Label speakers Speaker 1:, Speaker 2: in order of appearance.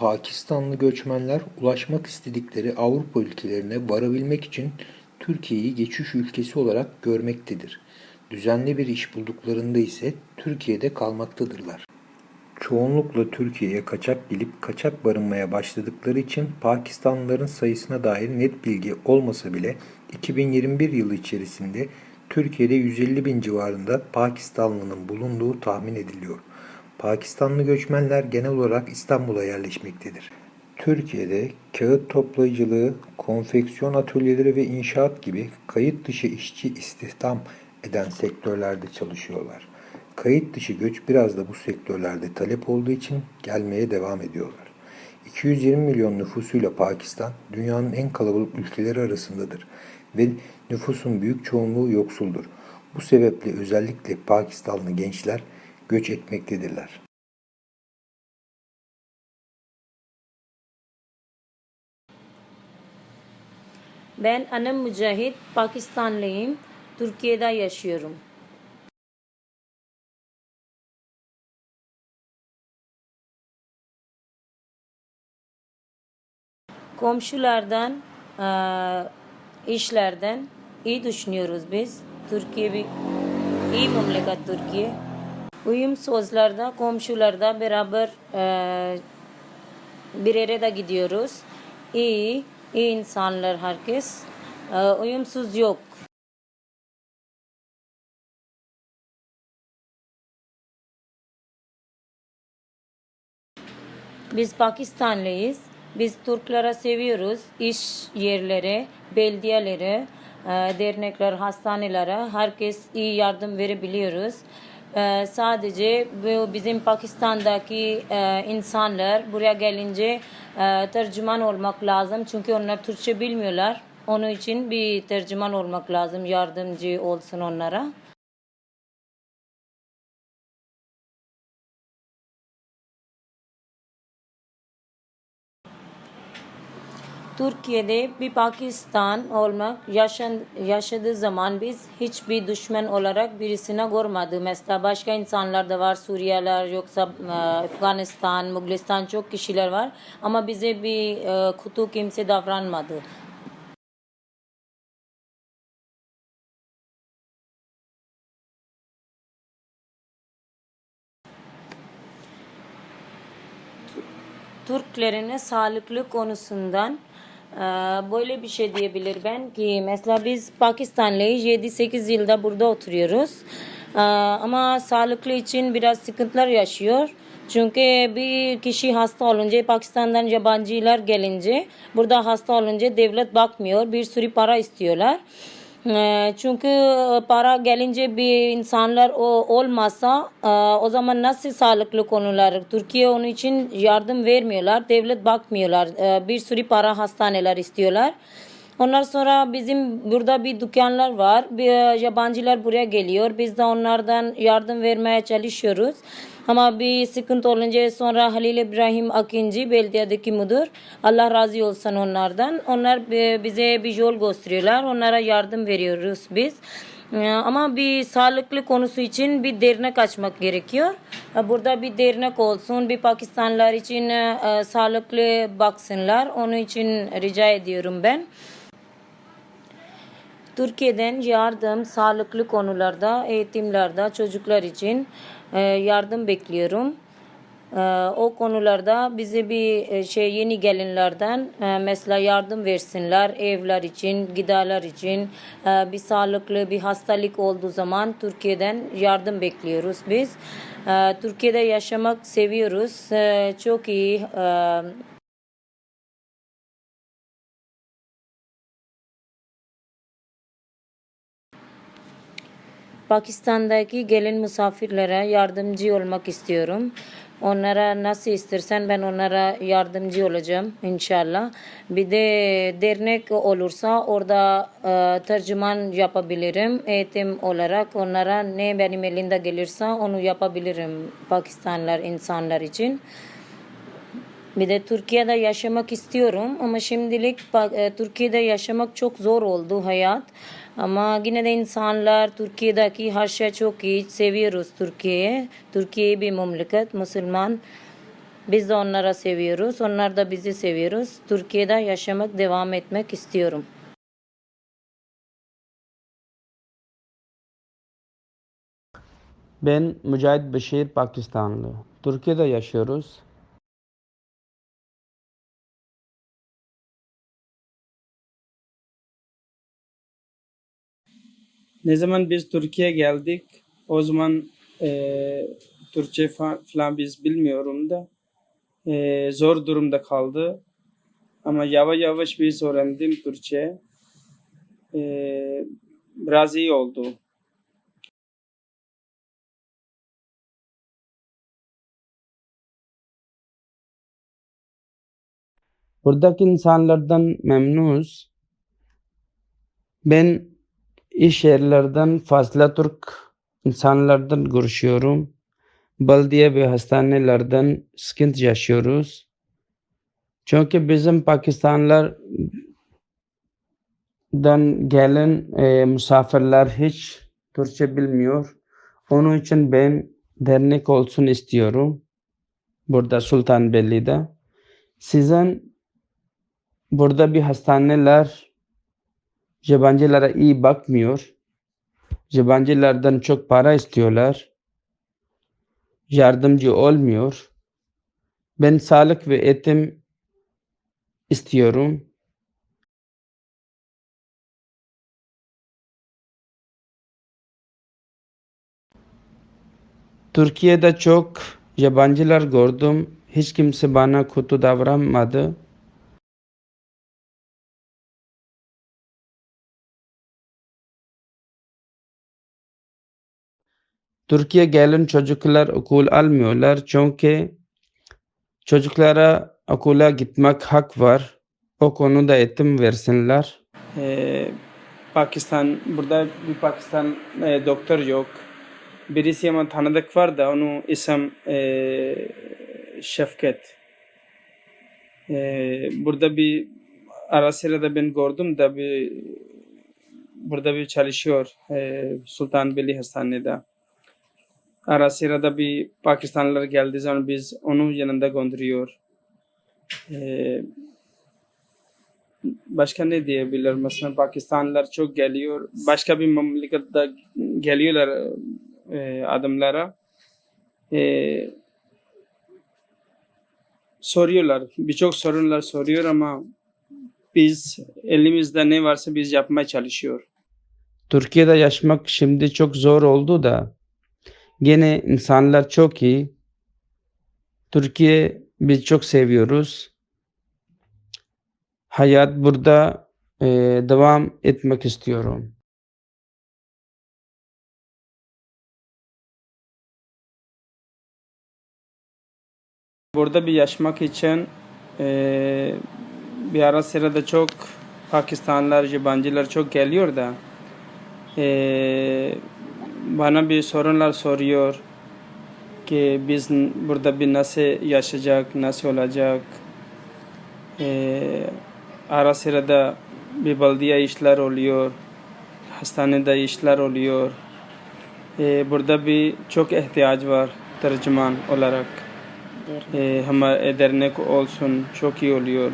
Speaker 1: Pakistanlı göçmenler ulaşmak istedikleri Avrupa ülkelerine varabilmek için Türkiye'yi geçiş ülkesi olarak görmektedir. Düzenli bir iş bulduklarında ise Türkiye'de kalmaktadırlar. Çoğunlukla Türkiye'ye kaçak gelip kaçak barınmaya başladıkları için Pakistanlıların sayısına dair net bilgi olmasa bile 2021 yılı içerisinde Türkiye'de 150 bin civarında Pakistanlının bulunduğu tahmin ediliyor. Pakistanlı göçmenler genel olarak İstanbul'a yerleşmektedir. Türkiye'de kağıt toplayıcılığı, konfeksiyon atölyeleri ve inşaat gibi kayıt dışı işçi istihdam eden sektörlerde çalışıyorlar. Kayıt dışı göç biraz da bu sektörlerde talep olduğu için gelmeye devam ediyorlar. 220 milyon nüfusuyla Pakistan dünyanın en kalabalık ülkeleri arasındadır ve nüfusun büyük çoğunluğu yoksuldur. Bu sebeple özellikle Pakistanlı gençler göç etmektedirler.
Speaker 2: Ben Anam Mücahit, Pakistanlıyım. Türkiye'de yaşıyorum. Komşulardan, eee, işlerden iyi düşünüyoruz biz. Türkiye bir iyi memleket Türkiye. Uyum sözlerde, komşularda beraber eee bir yere de gidiyoruz. İyi, iyi insanlar herkes. Ee, uyumsuz yok. Biz Pakistanlıyız. Biz Türklere seviyoruz. İş yerleri, belediyeleri, e, dernekler, hastanelere herkes iyi yardım verebiliyoruz. E, sadece bu bizim Pakistan'daki e, insanlar buraya gelince e, tercüman olmak lazım. Çünkü onlar Türkçe bilmiyorlar. Onun için bir tercüman olmak lazım. Yardımcı olsun onlara. Türkiye'de bir Pakistan olmak yaşadığı zaman biz hiçbir düşman olarak birisine görmedik. Mesela başka insanlar da var Suriyeliler yoksa e, Afganistan, Mughalistan çok kişiler var. Ama bize bir e, kutu kimse davranmadı. Türklerine sağlıklı konusundan böyle bir şey diyebilir ben ki mesela biz Pakistanlıyız 7-8 yılda burada oturuyoruz E, ama sağlıklı için biraz sıkıntılar yaşıyor. Çünkü bir kişi hasta olunca Pakistan'dan yabancılar gelince burada hasta olunca devlet bakmıyor bir sürü para istiyorlar. Ee, Çünkü para gelince bir insanlar o olmasa e, o zaman nasıl sağlıklı konular Türkiye onun için yardım vermiyorlar devlet bakmıyorlar Ee, bir sürü para hastaneler istiyorlar. Ondan sonra bizim burada bir dükkanlar var. Bir yabancılar buraya geliyor. Biz de onlardan yardım vermeye çalışıyoruz. Ama bir sıkıntı olunca sonra Halil İbrahim Akinci belediyedeki müdür. Allah razı olsun onlardan. Onlar bi- bize bir yol gösteriyorlar. Onlara yardım veriyoruz biz. Ee, Ama bir sağlıklı konusu için bir dernek açmak gerekiyor. Burada bir dernek olsun, bir Pakistanlılar için e, sağlıklı baksınlar. Onun için rica ediyorum ben. Türkiye'den yardım sağlıklı konularda, eğitimlerde çocuklar için e, yardım bekliyorum. E, O konularda bize bir e, şey yeni gelinlerden mesela yardım versinler evler için, gıdalar için bir sağlıklı bir hastalık olduğu zaman Türkiye'den yardım bekliyoruz biz. Türkiye'de yaşamak seviyoruz. Çok iyi Pakistan'daki gelin misafirlere yardımcı olmak istiyorum. Onlara nasıl istersen ben onlara yardımcı olacağım inşallah. Bir de dernek olursa orada e, tercüman yapabilirim. Eğitim olarak onlara ne benim elimde gelirse onu yapabilirim Pakistanlılar insanlar için. Bir de Türkiye'de yaşamak istiyorum ama şimdilik e, Türkiye'de yaşamak çok zor oldu hayat. Ama yine de insanlar Türkiye'deki her şey çok iyi. Seviyoruz Türkiye'yi. Türkiye bir memleket, Müslüman. Biz de onlara seviyoruz. Onlar da bizi seviyoruz. Türkiye'de yaşamak, devam etmek istiyorum.
Speaker 3: Ben Mücahit Beşir Pakistanlı. Türkiye'de yaşıyoruz.
Speaker 4: Ne zaman biz Türkiye'ye geldik o zaman eee Türkçe fa- falan biz bilmiyorum da eee, zor durumda kaldı. Ama yavaş yavaş biz öğrendim Türkçe. Eee, biraz iyi oldu.
Speaker 3: Buradaki insanlardan memnunuz. Ben iş yerlerden fazla Türk insanlardan görüşüyorum. Belediye ve hastanelerden sıkıntı yaşıyoruz. Çünkü bizim Pakistanlardan gelen e, misafirler hiç Türkçe bilmiyor. Onun için ben dernek olsun istiyorum. Burada Sultanbeyli'de. Sizin burada bir hastaneler yabancılara iyi bakmıyor. Yabancılardan çok para istiyorlar. Yardımcı olmuyor. Ben sağlık ve eğitim istiyorum. Türkiye'de çok yabancılar gördüm. Hiç kimse bana kötü davranmadı. Türkiye gelen çocuklar okul almıyorlar çünkü çocuklara okula gitmek hak var. O konuda eğitim versinler.
Speaker 4: Eee, Pakistan burada bir Pakistan eee, doktor yok. Birisi ama tanıdık var da onun isim eee Şefket. Eee, burada bir ara sıra da ben gördüm da bir burada bir çalışıyor eee Sultanbeyli Hastanede. Ara sıra da bir Pakistanlılar geldiği zaman biz onun yanında gönderiyor. Eee başka ne diyebilir? Mesela Pakistanlılar çok geliyor. Başka bir memlekette geliyorlar e, adımlara. E, soruyorlar. Birçok sorunlar soruyor ama biz elimizde ne varsa biz yapmaya çalışıyor.
Speaker 3: Türkiye'de yaşamak şimdi çok zor oldu da gene insanlar çok iyi. Türkiye biz çok seviyoruz. Hayat burada e, devam etmek istiyorum.
Speaker 4: Burada bir yaşamak için e, bir ara sırada çok Pakistanlılar, yabancılar çok geliyor da e, bana bir sorunlar soruyor ki biz burada bir nasıl yaşayacak, nasıl olacak. E, ara sırada bir belediye işler oluyor, hastanede işler oluyor. E, burada bir çok ihtiyaç var tercüman olarak.
Speaker 2: Der.
Speaker 4: E, ama dernek olsun çok iyi oluyor.